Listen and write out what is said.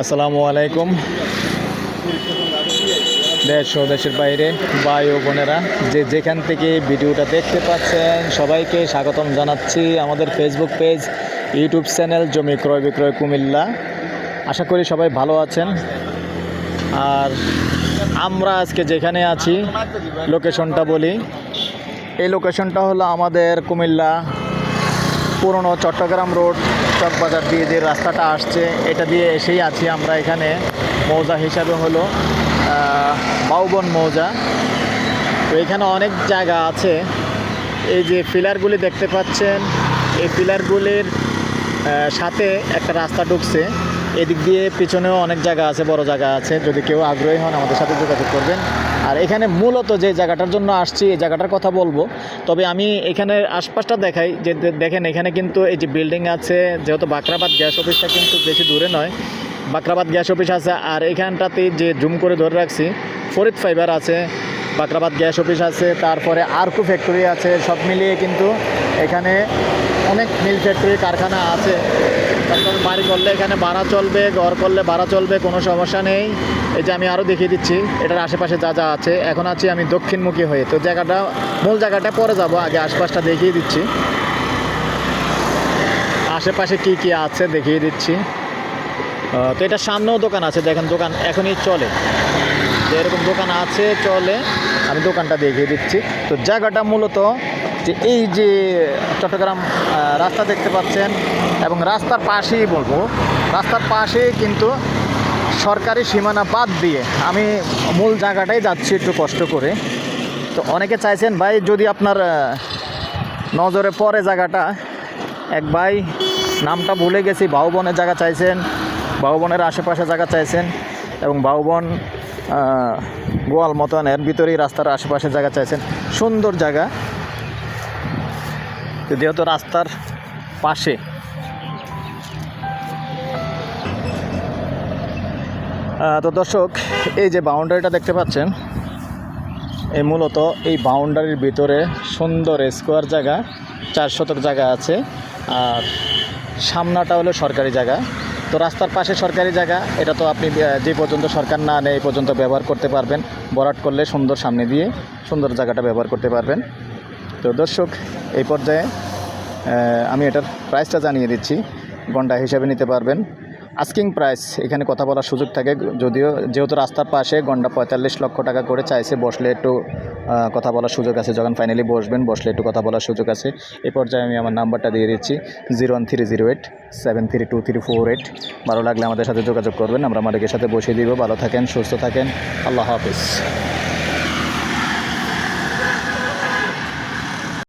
আসসালামু আলাইকুম। দেশ ও দেশের বাইরে ভাই ও বোনেরা, যে যেখান থেকে ভিডিওটা দেখতে পাচ্ছেন, সবাইকে স্বাগতম জানাচ্ছি আমাদের ফেসবুক পেজ ইউটিউব চ্যানেল জমি ক্রয় বিক্রয় কুমিল্লা। আশা করি সবাই ভালো আছেন। আর আমরা আজকে যেখানে আছি লোকেশনটা বলি। এই লোকেশনটা হলো আমাদের কুমিল্লা পুরনো চট্টগ্রাম রোড চকবাজার দিয়ে যে রাস্তাটা আসছে, এটা দিয়ে এসেই আছি আমরা এখানে। মৌজা হিসাবে হলো বাউবন মৌজা। তো এখানে অনেক জায়গা আছে। এই যে পিলারগুলি দেখতে পাচ্ছেন, এই পিলারগুলির সাথে একটা রাস্তা ঢুকছে। এদিক দিয়ে পিছনেও অনেক জায়গা আছে, বড় জায়গা আছে। যদি কেউ আগ্রহী হন আমাদের সাথে যোগাযোগ করবেন। আর এখানে মূলত যে জায়গাটার জন্য আসছি, এই জায়গাটার কথা বলব। তবে আমি এখানে আশপাশটা দেখাই, যে দেখেন এখানে কিন্তু এই যে বিল্ডিং আছে, যেহেতু বাকরাবাদ গ্যাস অফিসটা কিন্তু বেশি দূরে নয় বাকরাবাদ গ্যাস অফিস আছে। আর এখানটাতে যে জুম করে ধরে রাখছি, ফরিদ ফাইবার আছে বাকরাবাদ গ্যাস অফিস আছে, তারপরে আরকু ফ্যাক্টরি আছে, সব মিলিয়ে কিন্তু এখানে অনেক মিল ফ্যাক্টরি কারখানা আছে। তারপর বাড়ি করলে এখানে ভাড়া চলবে, ঘর করলে ভাড়া চলবে, কোনো সমস্যা নেই। এই যে আমি আরও দেখিয়ে দিচ্ছি, এটার আশেপাশে যা যা আছে, এখন আছি আমি দক্ষিণমুখী হয়ে। তো জায়গাটা, মূল জায়গাটা পরে যাব, আগে আশপাশটা দেখিয়ে দিচ্ছি। আশেপাশে কি কি আছে দেখিয়ে দিচ্ছি। তো এটা সামনেও দোকান আছে, দেখেন দোকান এখনই চলে। এরকম দোকান আছে, চলে। আমি দোকানটা দেখিয়ে দিচ্ছি। তো জায়গাটা মূলত যে এই যে চট্টগ্রাম রাস্তা দেখতে পাচ্ছেন এবং রাস্তার পাশেই বলব, রাস্তার পাশেই কিন্তু সরকারি সীমানা বাদ দিয়ে আমি মূল জায়গাটাই যাচ্ছি একটু কষ্ট করে। তো অনেকে চাইছেন, ভাই, যদি আপনার নজরে পড়ে জায়গাটা, এক ভাই নামটা ভুলে গেছি বাহুবনের জায়গা চাইছেন বাহুবনের আশেপাশে জায়গা চাইছেন এবং বাহুবন গোয়াল মতন, এর ভিতরেই রাস্তার আশেপাশে জায়গা চাইছেন, সুন্দর জায়গা। তো যেহেতু রাস্তার পাশে। তো দর্শক, এই যে বাউন্ডারিটা দেখতে পাচ্ছেন এই মূলত এই বাউন্ডারির ভিতরে সুন্দর স্কোয়ার জায়গা, চার শতক জায়গা আছে, আর সামনাটা হলো সরকারি জায়গা। তো রাস্তার পাশে সরকারি জায়গা, এটা তো আপনি যে পর্যন্ত সরকার না নেয়, এই পর্যন্ত ব্যবহার করতে পারবেন। বরাট করলে সুন্দর সামনে দিয়ে সুন্দর জায়গাটা ব্যবহার করতে পারবেন। তো দর্শক, এই পর্যায়ে আমি এটার প্রাইসটা জানিয়ে দিচ্ছি। গন্ডা হিসাবে নিতে পারবেন। আস্কিং প্রাইস এখানে কথা বলার সুযোগ থাকে। যদিও যেহেতু রাস্তার পাশে গন্ডা পঁয়তাল্লিশ লক্ষ টাকা করে চাইছে, বসলে একটু কথা বলার সুযোগ আছে। যখন ফাইনালি বসবেন, বসলে একটু কথা বলার সুযোগ আছে। এ পর্যায়ে আমি আমার নাম্বারটা দিয়ে দিচ্ছি। Zero one three zero eight seven three two three four eight ভালো লাগলে আমাদের সাথে যোগাযোগ করবেন। আমরা মালিকের সাথে বসিয়ে দিব। ভালো থাকেন, সুস্থ থাকেন। আল্লাহ হাফিজ।